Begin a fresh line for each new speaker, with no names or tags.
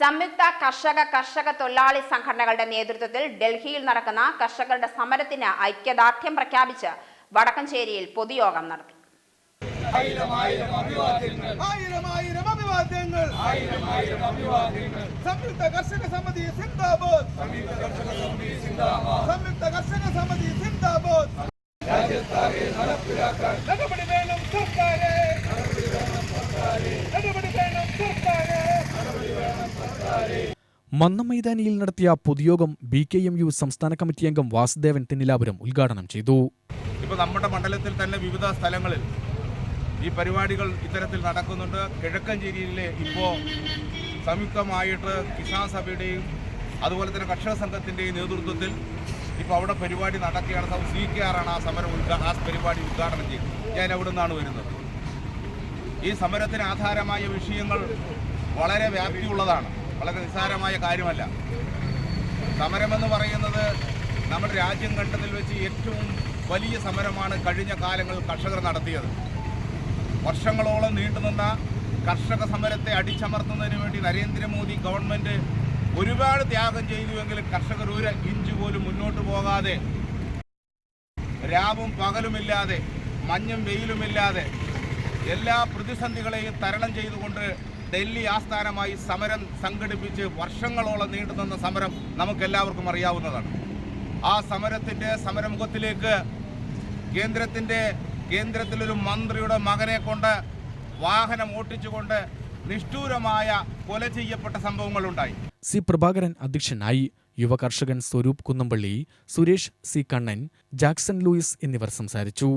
സംയുക്ത കർഷക കർഷക തൊഴിലാളി സംഘടനകളുടെ നേതൃത്വത്തിൽ ഡൽഹിയിൽ നടക്കുന്ന കർഷകരുടെ സമരത്തിന് ഐക്യദാർഢ്യം പ്രഖ്യാപിച്ച് വടക്കഞ്ചേരിയിൽ പൊതുയോഗം നടത്തി.
ആയിരം ആയിരം അഭിവാദ്യങ്ങൾ. സംയുക്ത കർഷക സമിതി സിന്ദാബാദ്. സംയുക്ത കർഷക സമിതി സിന്ദാബാദ്. നടപടി നടപ്പിലാക്കാൻ സർക്കാരെ
മന്നമൈതാനിയിൽ നടത്തിയ പൊതുയോഗം ബി കെ എം യു സംസ്ഥാന കമ്മിറ്റി അംഗം വാസുദേവൻ തെന്നിലാപുരം ഉദ്ഘാടനം ചെയ്തു.
ഇപ്പോൾ നമ്മുടെ മണ്ഡലത്തിൽ തന്നെ വിവിധ സ്ഥലങ്ങളിൽ ഈ പരിപാടികൾ ഇത്തരത്തിൽ നടക്കുന്നുണ്ട്. കിഴക്കഞ്ചേരിയിലെ ഇപ്പോൾ സംയുക്തമായിട്ട് കിസാൻ സഭയുടെയും അതുപോലെ തന്നെ കർഷക സംഘത്തിന്റെയും നേതൃത്വത്തിൽ ഇപ്പോൾ അവിടെ പരിപാടി നടക്കുകയാണ്. സൗ കെ ആറാണ് ആ സമരം ആ പരിപാടി ഉദ്ഘാടനം ചെയ്തത്. ഞാൻ അവിടെ നിന്നാണ് വരുന്നത്? ഈ സമരത്തിന് ആധാരമായ വിഷയങ്ങൾ വളരെ വ്യാപ്തിയുള്ളതാണ്. വളരെ നിസ്സാരമായ കാര്യമല്ല. സമരമെന്ന് പറയുന്നത് നമ്മുടെ രാജ്യം കണ്ടതിൽ വെച്ച് ഏറ്റവും വലിയ സമരമാണ് കഴിഞ്ഞ കാലങ്ങളിൽ കർഷകർ നടത്തിയത്. വർഷങ്ങളോളം നീണ്ടുനിന്ന കർഷക സമരത്തെ അടിച്ചമർത്തുന്നതിന് വേണ്ടി നരേന്ദ്രമോദി ഗവൺമെന്റ് ഒരുപാട് ത്യാഗം ചെയ്തുവെങ്കിലും കർഷകർ ഒരു ഇഞ്ച് പോലും മുന്നോട്ട് പോകാതെ രാവും പകലുമില്ലാതെ മഞ്ഞും വെയിലുമില്ലാതെ എല്ലാ പ്രതിസന്ധികളെയും തരണം ചെയ്തുകൊണ്ട് ഡൽഹി ആസ്ഥാനമായി സമരം സംഘടിപ്പിച്ച് വർഷങ്ങളോളം നീണ്ടുനിന്ന സമരം നമുക്കെല്ലാവർക്കും അറിയാവുന്നതാണ്. ആ സമരത്തിന്റെ സമരമുഖത്തിലേക്ക് കേന്ദ്രത്തിന്റെ കേന്ദ്രത്തിലൊരു മന്ത്രിയുടെ മകനെ കൊണ്ട് വാഹനം ഓട്ടിച്ചുകൊണ്ട് നിഷ്ഠൂരമായ കൊല ചെയ്യപ്പെട്ട സംഭവങ്ങളുണ്ടായി.
സി പ്രഭാകരൻ അധ്യക്ഷനായി യുവ കർഷകൻ Swaroop Kunnampally Suresh C Kannan Jackson Louis എന്നിവർ സംസാരിച്ചു.